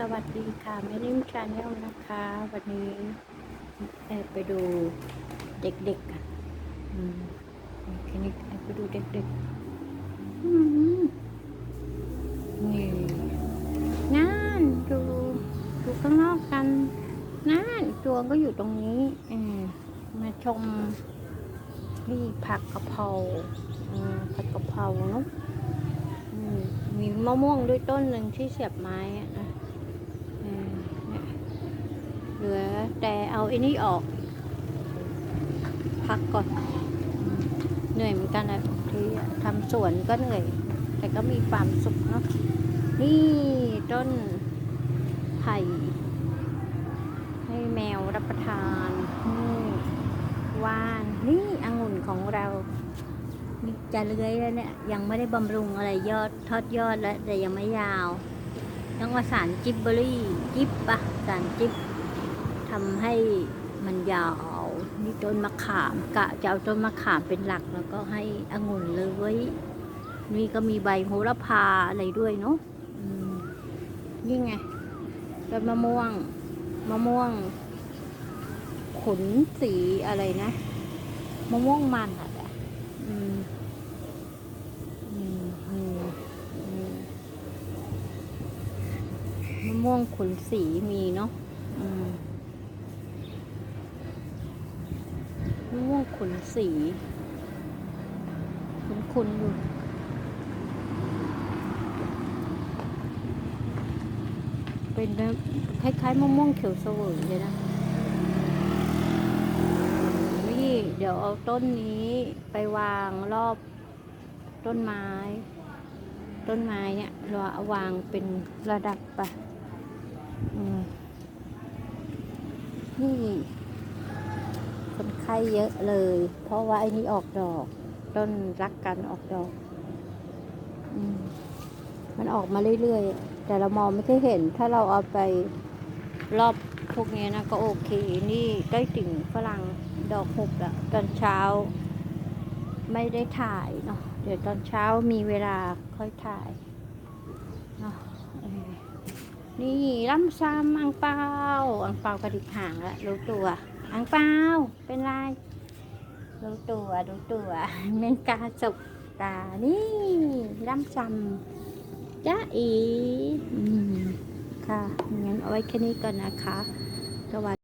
สวัสดีค่ะแม่นิ่มชาแนลนะคะ วันนี้แอบไปดูเด็กๆกันอืมคลินิกแอบไปดูเด็กๆอืมนี่งานดูดูข้างนอกกันงานตัวก็อยู่ตรงนี้อืมมาชมนี่ผักกะเพราอืมผัดกะเพราเนาะอืมมีมะม่วงด้วยต้นหนึ่งที่เสียบไม้อะนะอืมเนี่ยเหลือ แต่เอาไอ้นี่ออก พักก่อน เหนื่อยเหมือนกันนะที่ทำสวนก็เหนื่อย แต่ก็มีความสุขเนาะนี่ต้นไผ่ให้แมวรับประทานนี่ว่านนี่องุ่นของเรานี่จะเลื้อยแล้วเนี่ย ยังไม่ได้บำรุงอะไรยอดทอดยอดแล้วแต่ยังไม่ยาวต้องมาสารจิบเบอรี่ จิบปะสารจิบ ทำให้มันยาวนี่ต้นมะขามกะจะเอาต้นมะขามเป็นหลักแล้วก็ให้องุ่นเลยไว้นี่ก็มีใบโหระพาอะไรด้วยเนาะนี่ไงต้นมะม่วง มะม่วงขุนสีอะไรนะมะม่วงมันอะอืมอืมะม่วงขุนสีมีเนาะอืมมะม่วง ขุนสีขุนขุนๆอยู่เป็นแบบคล้ายๆมะม่วงเขียวเสวยเลยนะนี่เดี๋ยวเอาต้นนี้ไปวางรอบต้นไม้ ต้นไม้เนี่ยเราเอาวางเป็นระดับไปนี่ คนไข้เยอะเลย เพราะว่าไอ้นี่ออกดอก ต้นรักกันออกดอกอมมันออกมาเรื่อยๆ แต่เรามองไม่ค่อยเห็น ถ้าเราเอาไปรอบพวกนี้นะก็โอเค นี่ใกล้ถึงฝรั่งดอกหุบแล้วตอนเช้า ไม่ได้ถ่ายเนาะเดี๋ยวตอนเช้ามีเวลาค่อยถ่ายเนาะนี่ล่ำซ้ำอังเปาอังเปากระดิกหางล้วรู้ตัว อังเปาเป็นไรดูตัวดูตัวเมนกาสุกตานี่ลำซำจ้าอีอืมค่ะงั้นเอาไว้แค่นี้ก่อนนะคะสวัสดี